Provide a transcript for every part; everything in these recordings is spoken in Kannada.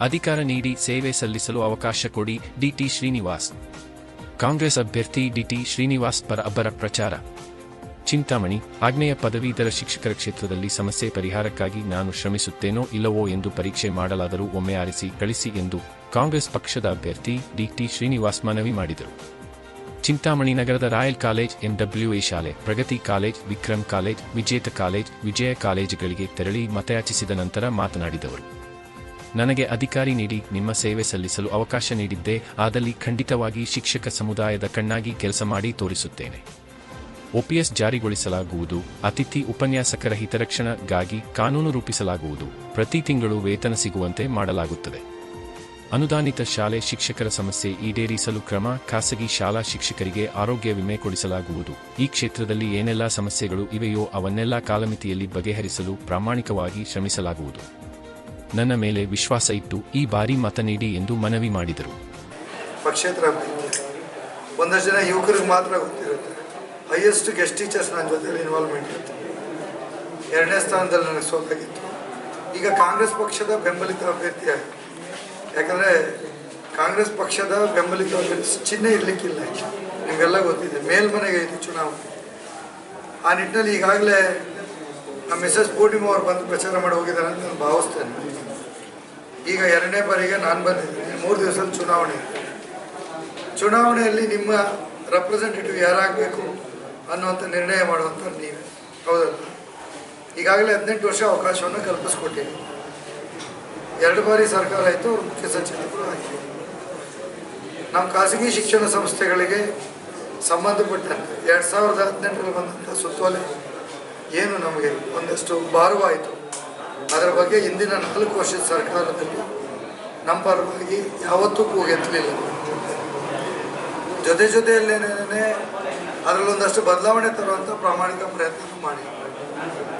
ಅಧಿಕಾರ ನೀಡಿ ಸೇವೆ ಸಲ್ಲಿಸಲು ಅವಕಾಶ ಕೊಡಿ ಡಿಟಿ ಶ್ರೀನಿವಾಸ್. ಕಾಂಗ್ರೆಸ್ ಅಭ್ಯರ್ಥಿ ಡಿಟಿ ಶ್ರೀನಿವಾಸ್ ಪರ ಅಬ್ಬರ ಪ್ರಚಾರ. ಚಿಂತಾಮಣಿ, ಆಗ್ನೇಯ ಪದವೀಧರ ಶಿಕ್ಷಕರ ಕ್ಷೇತ್ರದಲ್ಲಿ ಸಮಸ್ಯೆ ಪರಿಹಾರಕ್ಕಾಗಿ ನಾನು ಶ್ರಮಿಸುತ್ತೇನೋ ಇಲ್ಲವೋ ಎಂದು ಪರೀಕ್ಷೆ ಮಾಡಲಾದರೂ ಒಮ್ಮೆ ಆರಿಸಿ ಕಳಿಸಿ ಎಂದು ಕಾಂಗ್ರೆಸ್ ಪಕ್ಷದ ಅಭ್ಯರ್ಥಿ ಡಿಟಿ ಶ್ರೀನಿವಾಸ್ ಮನವಿ ಮಾಡಿದರು. ಚಿಂತಾಮಣಿ ನಗರದ ರಾಯಲ್ ಕಾಲೇಜ್, ಎಂಡಬ್ಲ್ಯೂಎ ಶಾಲೆ, Pragati college Vikram college, Vijetha college, Vijaya ಕಾಲೇಜುಗಳಿಗೆ ತೆರಳಿ ಮತಯಾಚಿಸಿದ ನಂತರ ಮಾತನಾಡಿದವರು. ನನಗೆ ಅಧಿಕಾರಿ ನೀಡಿ ನಿಮ್ಮ ಸೇವೆ ಸಲ್ಲಿಸಲು ಅವಕಾಶ ನೀಡಿದ್ದೆ ಆದಲ್ಲಿ ಖಂಡಿತವಾಗಿ ಶಿಕ್ಷಕ ಸಮುದಾಯದ ಕಣ್ಣಾಗಿ ಕೆಲಸ ಮಾಡಿ ತೋರಿಸುತ್ತೇನೆ. ಒಪಿಎಸ್ ಜಾರಿಗೊಳಿಸಲಾಗುವುದು. ಅತಿಥಿ ಉಪನ್ಯಾಸಕರ ಹಿತರಕ್ಷಣೆಗಾಗಿ ಕಾನೂನು ರೂಪಿಸಲಾಗುವುದು. ಪ್ರತಿ ತಿಂಗಳು ವೇತನ ಸಿಗುವಂತೆ ಮಾಡಲಾಗುತ್ತದೆ. ಅನುದಾನಿತ ಶಾಲೆ ಶಿಕ್ಷಕರ ಸಮಸ್ಯೆ ಈಡೇರಿಸಲು ಕ್ರಮ ಖಾಸಗಿ ಶಾಲಾ ಶಿಕ್ಷಕರಿಗೆ ಆರೋಗ್ಯ ವಿಮೆ ಕೊಡಿಸಲಾಗುವುದು. ಈ ಕ್ಷೇತ್ರದಲ್ಲಿ ಏನೆಲ್ಲ ಸಮಸ್ಯೆಗಳು ಇವೆಯೋ ಅವನ್ನೆಲ್ಲ ಕಾಲಮಿತಿಯಲ್ಲಿ ಬಗೆಹರಿಸಲು ಪ್ರಾಮಾಣಿಕವಾಗಿ ಶ್ರಮಿಸಲಾಗುವುದು. ನನ್ನ ಮೇಲೆ ವಿಶ್ವಾಸ ಇಟ್ಟು ಈ ಬಾರಿ ಮತ ನೀಡಿ ಎಂದು ಮನವಿ ಮಾಡಿದರು. ಪಕ್ಷೇತರ. ಒಂದಷ್ಟು ಜನ ಯುವಕರಿಗೆ ಮಾತ್ರ ಗೊತ್ತಿರುತ್ತೆ. ಹೈಯೆಸ್ಟ್ ಗೆಸ್ಟ್ ಟೀಚರ್ಸ್ ನನ್ನ ಜೊತೆಲಿ ಇನ್ವಾಲ್ವ್ಮೆಂಟ್ ಇತ್ತು ಎರಡನೇ ಸ್ಥಾನದಲ್ಲಿ ನನಗೆ ಸೋತಾಗಿತ್ತು. ಈಗ ಕಾಂಗ್ರೆಸ್ ಪಕ್ಷದ ಬೆಂಬಲಿತ ಅಭ್ಯರ್ಥಿ ಯಾಕಂದರೆ ಕಾಂಗ್ರೆಸ್ ಪಕ್ಷದ ಬೆಂಬಲಿತ ಅಭ್ಯರ್ಥಿ ಚಿಹ್ನೆ ಇರಲಿಕ್ಕಿಲ್ಲ ನಿಮಗೆಲ್ಲ ಗೊತ್ತಿದೆ, ಮೇಲ್ಮನೆಗೆ ಇದು ಚುನಾವಣೆ. ಆ ನಿಟ್ಟಿನಲ್ಲಿ ಈಗಾಗಲೇ ನಮ್ಮ ಮಿಸಸ್ ಪೂರ್ಣಿಮಾ ಅವರು ಬಂದು ಪ್ರಚಾರ ಮಾಡಿ ಹೋಗಿದ್ದಾರೆ ಅಂತ ನಾನು ಭಾವಿಸ್ತೇನೆ. ಈಗ ಎರಡನೇ ಬಾರಿಗೆ ನಾನು ಬಂದಿದ್ದೀನಿ. ಮೂರು ದಿವಸದ ಚುನಾವಣೆ. ಚುನಾವಣೆಯಲ್ಲಿ ನಿಮ್ಮ ರೆಪ್ರೆಸೆಂಟೇಟಿವ್ ಯಾರಾಗಬೇಕು ಅನ್ನುವಂಥ ನಿರ್ಣಯ ಮಾಡುವಂಥ ನೀವೇ. ಹೌದಲ್ಲ ಈಗಾಗಲೇ ಹದಿನೆಂಟು ವರ್ಷ ಅವಕಾಶವನ್ನು ಕಲ್ಪಿಸ್ಕೊಟ್ಟಿದ್ದೀನಿ ಎರಡು ಬಾರಿ ಸರ್ಕಾರ ಆಯಿತು, ಅವರು ಮುಖ್ಯ ಸಚಿವರು ಆಯಿತು. ನಮ್ಮ ಖಾಸಗಿ ಶಿಕ್ಷಣ ಸಂಸ್ಥೆಗಳಿಗೆ ಸಂಬಂಧಪಟ್ಟಂತೆ ಎರಡು ಸಾವಿರದ ಹದಿನೆಂಟರಲ್ಲಿ ಬಂದಂಥ ಸುತ್ತೋಲೆ ಏನು ನಮಗೆ ಒಂದಷ್ಟು ಭಾರವಾಯಿತು. ಅದರ ಬಗ್ಗೆ ಹಿಂದಿನ ನಾಲ್ಕು ವರ್ಷದ ಸರ್ಕಾರದಲ್ಲಿ ನಮ್ಮ ಪರವಾಗಿ ಯಾವತ್ತೂ ಕೂಗೆತ್ತಲಿಲ್ಲ. ಜೊತೆ ಜೊತೆಯಲ್ಲೇನೇ ಅದರಲ್ಲೊಂದಷ್ಟು ಬದಲಾವಣೆ ತರುವಂಥ ಪ್ರಾಮಾಣಿಕ ಪ್ರಯತ್ನ ಮಾಡಿ.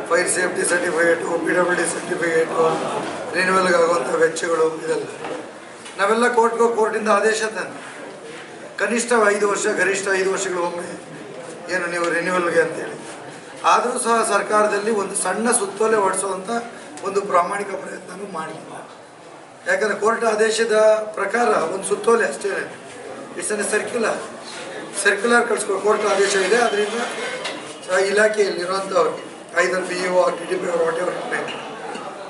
Fire safety certificate P W D certificate ರಿನ್ಯೂವಲ್ಗೆ ಆಗುವಂಥ ವೆಚ್ಚಗಳು ಇದೆಲ್ಲ. ನಾವೆಲ್ಲ ಕೋರ್ಟ್ಗೆ ಕೋರ್ಟಿಂದ ಆದೇಶ ತಂದು, ಕನಿಷ್ಠ ಐದು ವರ್ಷ, ಗರಿಷ್ಠ ಐದು ವರ್ಷಗಳು ಒಮ್ಮೆ ಏನು ನೀವು ರಿನ್ಯೂವಲ್ಗೆ ಅಂತೇಳಿ. ಆದರೂ ಸಹ ಸರ್ಕಾರದಲ್ಲಿ ಒಂದು ಸಣ್ಣ ಸುತ್ತೋಲೆ ಹೊಡಿಸುವಂಥ ಒಂದು ಪ್ರಾಮಾಣಿಕ ಪ್ರಯತ್ನನೂ ಮಾಡಿಲ್ಲ. ಯಾಕಂದರೆ ಕೋರ್ಟ್ ಆದೇಶದ ಪ್ರಕಾರ ಒಂದು ಸುತ್ತೋಲೆ ಅಷ್ಟೇ. ಇಟ್ಸ್ ಅನ್ ಸರ್ಕ್ಯುಲರ್ ಸರ್ಕ್ಯುಲರ್ ಕಳಿಸ್ಕೊ, ಕೋರ್ಟ್ ಆದೇಶ ಇದೆ ಅದರಿಂದ ಇಲಾಖೆಯಲ್ಲಿರುವಂಥವ್ರಿಗೆ either B R T D P ಅವ್ರು ವಾಟ್ ಎವರ್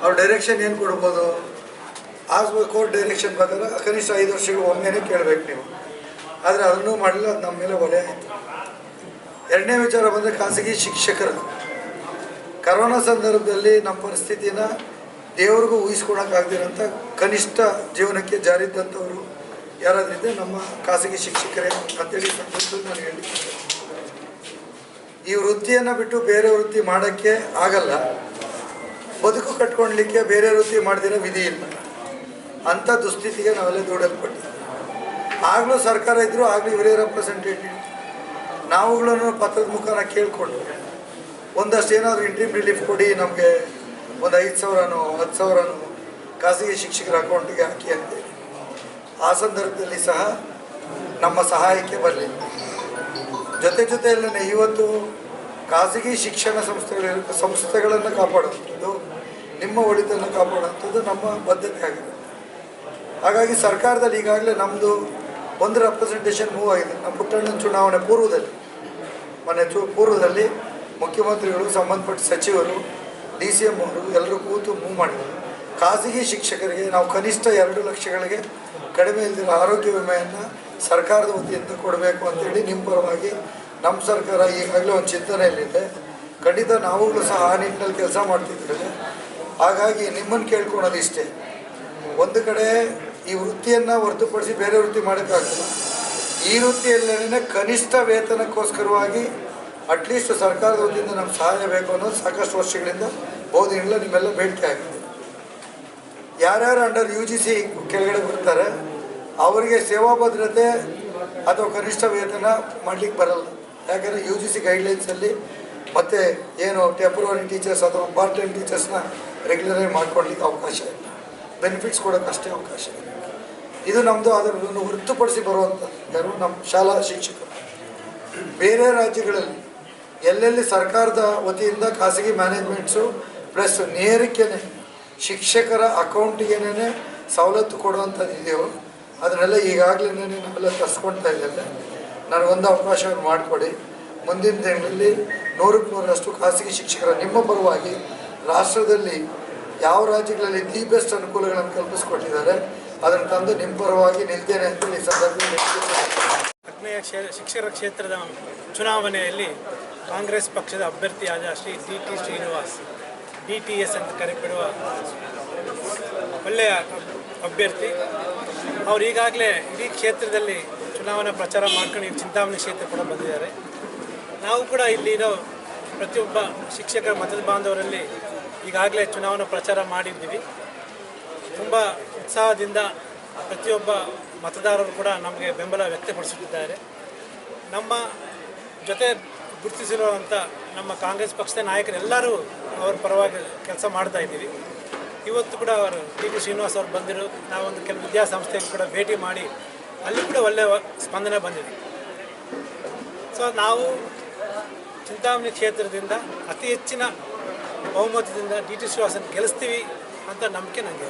ಅವ್ರ ಡೈರೆಕ್ಷನ್ ಏನು ಕೊಡ್ಬೋದು? ಆ ಕೋರ್ಟ್ ಡೈರೆಕ್ಷನ್ ಪ್ರಕಾರ ಕನಿಷ್ಠ ಐದು ವರ್ಷಗಳು ಒಮ್ಮೆನೇ ಕೇಳಬೇಕು ನೀವು. ಆದರೆ ಅದನ್ನೂ ಮಾಡಲಿಲ್ಲ ಅದು ನಮ್ಮ ಮೇಲೆ ಒಲೆ ಆಯಿತು. ಎರಡನೇ ವಿಚಾರ ಬಂದರೆ ಖಾಸಗಿ ಶಿಕ್ಷಕರು. ಕರೋನಾ ಸಂದರ್ಭದಲ್ಲಿ ನಮ್ಮ ಪರಿಸ್ಥಿತಿನ ದೇವ್ರಿಗೂ ಊಹಿಸ್ಕೊಳಕ್ಕಾಗ್ದಿರೋಂಥ ಕನಿಷ್ಠ ಜೀವನಕ್ಕೆ ಜಾರಿದ್ದಂಥವರು ಯಾರಾದ್ರಿದ್ದೆ ನಮ್ಮ ಖಾಸಗಿ ಶಿಕ್ಷಕರೇ ಅಂತೇಳಿ ಸಂತೋಷದಲ್ಲಿ ನಾನು ಹೇಳಿ ಈ ವೃತ್ತಿಯನ್ನು ಬಿಟ್ಟು ಬೇರೆ ವೃತ್ತಿ ಮಾಡೋಕ್ಕೆ ಆಗಲ್ಲ. ಬದುಕು ಕಟ್ಕೊಳ್ಲಿಕ್ಕೆ ಬೇರೆ ವೃತ್ತಿ ಮಾಡ್ದಿರೋ ವಿಧಿ ಇಲ್ಲ. ಅಂಥ ದುಸ್ಥಿತಿಗೆ ನಾವೆಲ್ಲ ದೂಡಲ್ಪಟ್ಟಿದ್ದೀವಿ. ಆಗಲೂ ಸರ್ಕಾರ ಇದ್ದರೂ ಆಗಲೂ ಇವರೇ ರೆಪ್ರೆಸೆಂಟೇಟಿವ್ ನಾವುಗಳನ್ನು ಪತ್ರದ ಮುಖಾನ ಕೇಳಿಕೊಂಡು ಒಂದಷ್ಟು ಏನಾದರೂ ಇಂಟ್ರೀಮ್ ರಿಲೀಫ್ ಕೊಡಿ, ನಮಗೆ ಒಂದು ಐದು ಸಾವಿರನೋ ಹತ್ತು ಸಾವಿರನೋ ಖಾಸಗಿ ಶಿಕ್ಷಕರ ಅಕೌಂಟಿಗೆ ಹಾಕಿ ಅಂತೇಳಿ. ಆ ಸಂದರ್ಭದಲ್ಲಿ ಸಹ ನಮ್ಮ ಸಹಾಯಕ್ಕೆ ಬರಲಿಲ್ಲ ಜೊತೆ ಜೊತೆಯಲ್ಲೇ ಇವತ್ತು ಖಾಸಗಿ ಶಿಕ್ಷಣ ಸಂಸ್ಥೆಗಳ, ಸಂಸ್ಥೆಗಳನ್ನು ಕಾಪಾಡುವಂಥದ್ದು, ನಿಮ್ಮ ಒಳಿತನ್ನು ಕಾಪಾಡುವಂಥದ್ದು ನಮ್ಮ ಬದ್ಧತೆ ಆಗಿದೆ. ಹಾಗಾಗಿ ಸರ್ಕಾರದಲ್ಲಿ ಈಗಾಗಲೇ ನಮ್ಮದು ಒಂದು ರೆಪ್ರೆಸೆಂಟೇಷನ್ ಮೂವ್ ಆಗಿದೆ. ನಮ್ಮ ಪುಟ್ಟಣ್ಣನ ಚುನಾವಣೆ ಪೂರ್ವದಲ್ಲಿ ಮನೆ ಚು, ಪೂರ್ವದಲ್ಲಿ ಮುಖ್ಯಮಂತ್ರಿಗಳು, ಸಂಬಂಧಪಟ್ಟ ಸಚಿವರು, ಡಿ ಸಿ ಎಂ ಅವರು ಎಲ್ಲರೂ ಕೂತು ಮೂವ್ ಮಾಡಿದರು. ಖಾಸಗಿ ಶಿಕ್ಷಕರಿಗೆ ನಾವು ಕನಿಷ್ಠ ಎರಡು ಲಕ್ಷಗಳಿಗೆ ಕಡಿಮೆ ಇಲ್ದಿರೋ ಆರೋಗ್ಯ ವಿಮೆಯನ್ನು ಸರ್ಕಾರದ ವತಿಯಿಂದ ಕೊಡಬೇಕು ಅಂತೇಳಿ ನಿಮ್ಮ ಪರವಾಗಿ ನಮ್ಮ ಸರ್ಕಾರ ಈಗಾಗಲೇ ಒಂದು ಚಿಂತನೆಯಲ್ಲಿದೆ. ಖಂಡಿತ ನಾವುಗಳು ಸಹ ಆ ನಿಟ್ಟಿನಲ್ಲಿ ಕೆಲಸ ಮಾಡ್ತಿದ್ದೇವೆ. ಹಾಗಾಗಿ ನಿಮ್ಮನ್ನು ಕೇಳ್ಕೊಳೋದು ಇಷ್ಟೇ. ಒಂದು ಕಡೆ ಈ ವೃತ್ತಿಯನ್ನು ಹೊರತುಪಡಿಸಿ ಬೇರೆ ವೃತ್ತಿ ಮಾಡೋಕ್ಕಾಗಲ್ಲ. ಈ ವೃತ್ತಿಯಲ್ಲೇ ಕನಿಷ್ಠ ವೇತನಕ್ಕೋಸ್ಕರವಾಗಿ ಅಟ್ಲೀಸ್ಟ್ ಸರ್ಕಾರದ ವತಿಯಿಂದ ನಮ್ಗೆ ಸಹಾಯ ಬೇಕು ಅನ್ನೋದು ಸಾಕಷ್ಟು ವರ್ಷಗಳಿಂದ ಬಹುದಿನಗಳ ನಿಮ್ಮೆಲ್ಲ ಬೇಡಿಕೆ ಆಗಿದೆ. ಯಾರ್ಯಾರು ಅಂಡರ್ ಯು ಜಿ ಸಿ ಕೆಳಗಡೆ ಬರ್ತಾರೆ, ಅವರಿಗೆ ಸೇವಾ ಭದ್ರತೆ ಅಥವಾ ಕನಿಷ್ಠ ವೇತನ ಮಾಡ್ಲಿಕ್ಕೆ ಬರಲ್ಲ. ಯಾಕಂದರೆ ಯು ಜಿ ಸಿ ಗೈಡ್ಲೈನ್ಸಲ್ಲಿ ಮತ್ತು ಏನು ಟೆಂಪ್ರವರಿ ಟೀಚರ್ಸ್ ಅಥವಾ ಪಾರ್ಟ್ ಟೈಮ್ ಟೀಚರ್ಸ್ನ ರೆಗ್ಯುಲರಾಗಿ ಮಾಡ್ಕೊಡ್ಲಿಕ್ಕೆ ಅವಕಾಶ ಇಲ್ಲ. ಬೆನಿಫಿಟ್ಸ್ ಕೊಡೋಕೆ ಅಷ್ಟೇ ಅವಕಾಶ ಇದೆ ಇದು ನಮ್ಮದು ಅದನ್ನು ಹೊರತುಪಡಿಸಿ ಬರುವಂಥ ಯಾರು ನಮ್ಮ ಶಾಲಾ ಶಿಕ್ಷಕರು. ಬೇರೆ ರಾಜ್ಯಗಳಲ್ಲಿ ಎಲ್ಲೆಲ್ಲಿ ಸರ್ಕಾರದ ವತಿಯಿಂದ ಖಾಸಗಿ ಮ್ಯಾನೇಜ್ಮೆಂಟ್ಸು, ಪ್ಲಸ್ ನೇರಕ್ಕೇನೆ ಶಿಕ್ಷಕರ ಅಕೌಂಟಿಗೇನೆ ಸವಲತ್ತು ಕೊಡುವಂಥದ್ದು ಇದೆಯೋ ಅದನ್ನೆಲ್ಲ ಈಗಾಗಲೇ ನಾವೆಲ್ಲ ತರಿಸ್ಕೊಳ್ತಾ ಇದ್ದೇವೆ ನನಗೊಂದು ಅವಕಾಶವನ್ನು ಮಾಡಿಕೊಡಿ ಮುಂದಿನ ದಿನಗಳಲ್ಲಿ ನೂರಕ್ಕೆ ನೂರರಷ್ಟು ಖಾಸಗಿ ಶಿಕ್ಷಕರ ನಿಮ್ಮ ಪರವಾಗಿ ರಾಷ್ಟ್ರದಲ್ಲಿ ಯಾವ ರಾಜ್ಯಗಳಲ್ಲಿ ದಿ ಬೆಸ್ಟ್ ಅನುಕೂಲಗಳನ್ನು ಕಲ್ಪಿಸ್ಕೊಟ್ಟಿದ್ದಾರೆ, ಅದನ್ನು ತಂದು ನಿಮ್ಮ ಪರವಾಗಿ ನಿಲ್ತೇನೆ ಅಂತ ಈ ಸಂದರ್ಭದಲ್ಲಿ. ಶಿಕ್ಷಕರ ಕ್ಷೇತ್ರದ ಚುನಾವಣೆಯಲ್ಲಿ ಕಾಂಗ್ರೆಸ್ ಪಕ್ಷದ ಅಭ್ಯರ್ಥಿಯಾದ Shri D T Srinivas, D T S ಅಂತ ಕರೆಪಡುವ ಒಳ್ಳೆಯ ಅಭ್ಯರ್ಥಿ. ಅವರು ಈಗಾಗಲೇ ಇಡೀ ಕ್ಷೇತ್ರದಲ್ಲಿ ಚುನಾವಣಾ ಪ್ರಚಾರ ಮಾಡ್ಕೊಂಡು ಈಗ ಚಿಂತಾಮಣಿ ಕ್ಷೇತ್ರ ಕೂಡ ಬಂದಿದ್ದಾರೆ. ನಾವು ಕೂಡ ಇಲ್ಲಿರೋ ಪ್ರತಿಯೊಬ್ಬ ಶಿಕ್ಷಕ ಮತದ ಬಾಂಧವರಲ್ಲಿ ಈಗಾಗಲೇ ಚುನಾವಣಾ ಪ್ರಚಾರ ಮಾಡಿದ್ದೀವಿ. ತುಂಬ ಉತ್ಸಾಹದಿಂದ ಪ್ರತಿಯೊಬ್ಬ ಮತದಾರರು ಕೂಡ ನಮಗೆ ಬೆಂಬಲ ವ್ಯಕ್ತಪಡಿಸುತ್ತಿದ್ದಾರೆ. ನಮ್ಮ ಜೊತೆ ಗುರುತಿಸಿರುವಂಥ ನಮ್ಮ ಕಾಂಗ್ರೆಸ್ ಪಕ್ಷದ ನಾಯಕರೆಲ್ಲರೂ ಅವ್ರ ಪರವಾಗಿ ಕೆಲಸ ಮಾಡ್ತಾ ಇದ್ದೀವಿ. ಇವತ್ತು ಕೂಡ ಅವರು ಟಿ ಟಿ ಶ್ರೀನಿವಾಸ್ ಅವರು ಬಂದಿರು. ನಾವೊಂದು ಕೆಲವು ವಿದ್ಯಾಸಂಸ್ಥೆಗೆ ಕೂಡ ಭೇಟಿ ಮಾಡಿ ಅಲ್ಲಿ ಕೂಡ ಒಳ್ಳೆಯ ಸ್ಪಂದನೆ ಬಂದಿದೆ. ಸೊ ನಾವು ಚಿಂತಾಮಣಿ ಕ್ಷೇತ್ರದಿಂದ ಅತಿ ಹೆಚ್ಚಿನ ಬಹುಮತದಿಂದ ಡಿ ಟಿ ಶ್ರೀನಿವಾಸನ್ ಗೆಲ್ಲಿಸ್ತೀವಿ ಅಂತ ನಂಬಿಕೆ ನನಗೆ